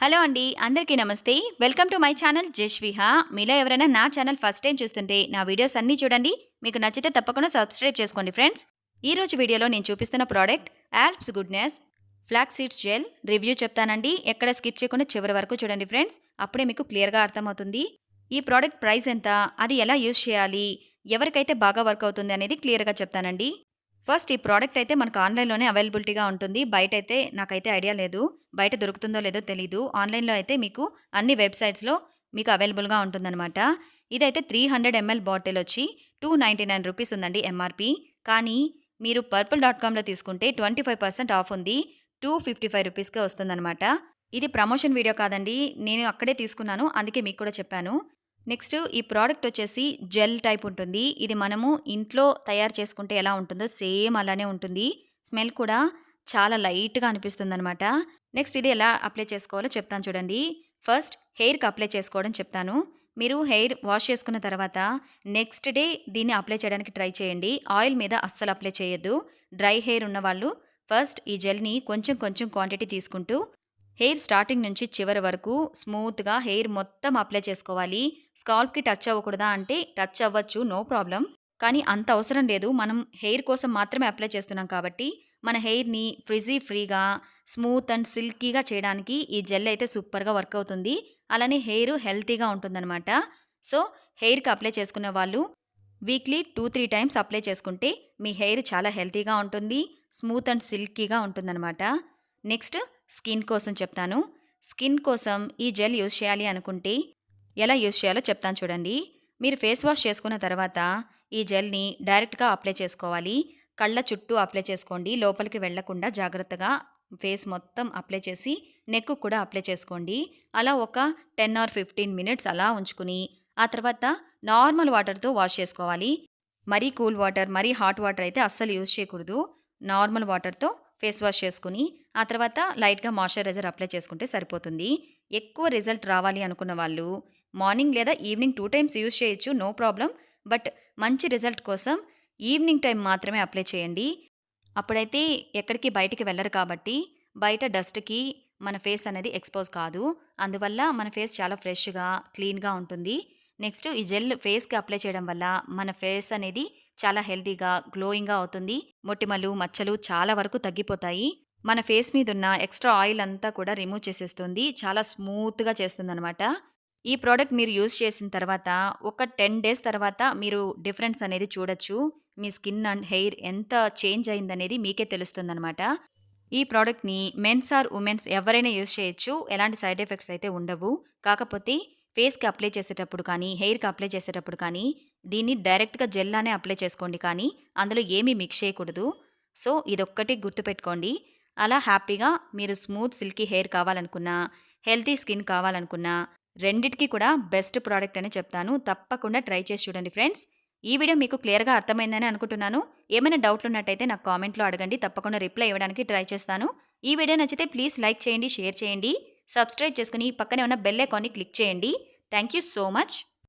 Hello అండి అందరికీ నమస్తే. Welcome to my channel Jasviha మీలో ఎవరైనా నా ఛానల్ ఫస్ట్ టైం చూస్తుంటే నా వీడియోస్ అన్నీ చూడండి. మీకు నచ్చితే తప్పకుండా సబ్స్క్రైబ్ చేసుకోండి ఫ్రెండ్స్. ఈ రోజు వీడియోలో నేను చూపిస్తున్న product Alps goodness flax seeds gel review చెప్తానండి. ఎక్కడ స్కిప్ చేయకుండా చివరి వరకు చూడండి ఫ్రెండ్స్. అప్పుడే మీకు క్లియర్గా అర్థమవుతుంది. ఈ ప్రోడక్ట్ ప్రైస్ ఎంత? అది ఎలా యూజ్ చేయాలి? ఎవరికైతే బాగా వర్క్ అవుతుంది అనేది క్లియర్గా చెప్తానండి. ఫస్ట్ ఈ ప్రోడక్ట్ అయితే మనకు ఆన్లైన్లోనే అవైలబిలిటీగా ఉంటుంది. బయట అయితే నాకైతే ఐడియా లేదు. బయట దొరుకుతుందో లేదో తెలీదు. ఆన్లైన్లో అయితే మీకు అన్ని వెబ్సైట్స్లో మీకు అవైలబుల్గా ఉంటుందన్నమాట. ఇదైతే త్రీ హండ్రెడ్ ఎంఎల్ బాటిల్ వచ్చి టూ నైంటీ నైన్ రూపీస్ ఉందండి ఎంఆర్పి. కానీ మీరు పర్పుల్ డాట్ కామ్లో తీసుకుంటే ట్వంటీ ఫైవ్ పర్సెంట్ ఆఫ్ ఉంది. టూ ఫిఫ్టీ ఫైవ్ రూపీస్కే వస్తుందన్నమాట. ఇది ప్రమోషన్ వీడియో కాదండి. నేను అక్కడే తీసుకున్నాను. అందుకే మీకు కూడా చెప్పాను. నెక్స్ట్ ఈ ప్రోడక్ట్ వచ్చేసి జెల్ టైప్ ఉంటుంది. ఇది మనము ఇంట్లో తయారు చేసుకుంటే ఎలా ఉంటుందో సేమ్ అలానే ఉంటుంది. స్మెల్ కూడా చాలా లైట్గా అనిపిస్తుంది అనమాట నెక్స్ట్ ఇది ఎలా అప్లై చేసుకోవాలో చెప్తాను చూడండి. ఫస్ట్ హెయిర్కి అప్లై చేసుకోవడం చెప్తాను. మీరు హెయిర్ వాష్ చేసుకున్న తర్వాత నెక్స్ట్ డే దీన్ని అప్లై చేయడానికి ట్రై చేయండి. ఆయిల్ మీద అస్సలు అప్లై చేయొద్దు. డ్రై హెయిర్ ఉన్నవాళ్ళు ఫస్ట్ ఈ జెల్ని కొంచెం కొంచెం క్వాంటిటీ తీసుకుంటూ హెయిర్ స్టార్టింగ్ నుంచి చివరి వరకు స్మూత్గా హెయిర్ మొత్తం అప్లై చేసుకోవాలి. స్కాల్ప్కి టచ్ అవ్వకూడదా అంటే టచ్ అవ్వచ్చు నో ప్రాబ్లం కానీ అంత అవసరం లేదు. మనం హెయిర్ కోసం మాత్రమే అప్లై చేస్తున్నాం కాబట్టి మన హెయిర్ని ఫ్రిజీ ఫ్రీగా స్మూత్ అండ్ సిల్కీగా చేయడానికి ఈ జెల్ అయితే సూపర్గా వర్క్ అవుతుంది. అలానే హెయిర్ హెల్తీగా ఉంటుందన్నమాట. సో హెయిర్కి అప్లై చేసుకునే వాళ్ళు weekly two three times apply చేసుకుంటే మీ హెయిర్ చాలా హెల్తీగా ఉంటుంది స్మూత్ అండ్ సిల్కీగా ఉంటుందన్నమాట. నెక్స్ట్ స్కిన్ కోసం చెప్తాను. స్కిన్ కోసం ఈ జెల్ యూజ్ చేయాలి అనుకుంటే ఎలా యూజ్ చేయాలో చెప్తాను చూడండి. మీరు ఫేస్ వాష్ చేసుకున్న తర్వాత ఈ జెల్ని డైరెక్ట్గా అప్లై చేసుకోవాలి. కళ్ళ చుట్టూ అప్లై చేసుకోండి లోపలికి వెళ్ళకుండా జాగ్రత్తగా ఫేస్ మొత్తం అప్లై చేసి నెక్ కూడా అప్లై చేసుకోండి. అలా ఒక టెన్ ఆర్ ఫిఫ్టీన్ మినిట్స్ అలా ఉంచుకుని ఆ తర్వాత నార్మల్ వాటర్తో వాష్ చేసుకోవాలి. మరీ కూల్ వాటర్ మరీ హాట్ వాటర్ అయితే అస్సలు యూజ్ చేయకూడదు. నార్మల్ వాటర్తో ఫేస్ వాష్ చేసుకుని ఆ తర్వాత లైట్గా మాయిశ్చరైజర్ అప్లై చేసుకుంటే సరిపోతుంది. ఎక్కువ రిజల్ట్ రావాలి అనుకున్న వాళ్ళు మార్నింగ్ లేదా ఈవినింగ్ టూ టైమ్స్ యూజ్ చేయొచ్చు నో ప్రాబ్లం. బట్ మంచి రిజల్ట్ కోసం ఈవినింగ్ టైం మాత్రమే అప్లై చేయండి. అప్పుడైతే ఎక్కడికి బయటికి వెళ్ళరు కాబట్టి బయట డస్ట్కి మన ఫేస్ అనేది ఎక్స్పోజ్ కాదు. అందువల్ల మన ఫేస్ చాలా ఫ్రెష్గా క్లీన్గా ఉంటుంది. నెక్స్ట్ ఈ జెల్ ఫేస్కి అప్లై చేయడం వల్ల మన ఫేస్ అనేది చాలా హెల్తీగా గ్లోయింగ్గా అవుతుంది. మొటిమలు మచ్చలు చాలా వరకు తగ్గిపోతాయి. మన ఫేస్ మీద ఉన్న ఎక్స్ట్రా ఆయిల్ అంతా కూడా రిమూవ్ చేసేస్తుంది. చాలా స్మూత్గా చేస్తుందన్నమాట. ఈ ప్రోడక్ట్ మీరు యూజ్ చేసిన తర్వాత ఒక టెన్ డేస్ తర్వాత మీరు డిఫరెన్స్ అనేది చూడొచ్చు. మీ స్కిన్ అండ్ హెయిర్ ఎంత చేంజ్ అయిందనేది మీకే తెలుస్తుందనమాట ఈ ప్రోడక్ట్ని మెన్స్ ఆర్ ఉమెన్స్ ఎవరైనా యూజ్ చేయొచ్చు ఎలాంటి సైడ్ ఎఫెక్ట్స్ అయితే ఉండవు. కాకపోతే ఫేస్కి అప్లై చేసేటప్పుడు కానీ హెయిర్కి అప్లై చేసేటప్పుడు కానీ దీన్ని డైరెక్ట్గా జెల్లానే అప్లై చేసుకోండి కానీ అందులో ఏమీ మిక్స్ చేయకూడదు. సో ఇదొక్కటి గుర్తుపెట్టుకోండి. అలా హ్యాపీగా మీరు స్మూత్ సిల్కీ హెయిర్ కావాలనుకున్నా హెల్తీ స్కిన్ కావాలనుకున్నా రెండిటికి కూడా బెస్ట్ ప్రోడక్ట్ అని చెప్తాను. తప్పకుండా ట్రై చేసి చూడండి ఫ్రెండ్స్. ఈ వీడియో మీకు క్లియర్గా అర్థమైందని అనుకుంటున్నాను. ఏమైనా డౌట్లు ఉన్నట్టయితే నాకు కామెంట్లో అడగండి. తప్పకుండా రిప్లై ఇవ్వడానికి ట్రై చేస్తాను. ఈ వీడియో నచ్చితే ప్లీజ్ లైక్ చేయండి షేర్ చేయండి. సబ్స్క్రైబ్ చేసుకుని పక్కనే ఉన్న బెల్ ఐకాన్ని క్లిక్ చేయండి. Thank you so much.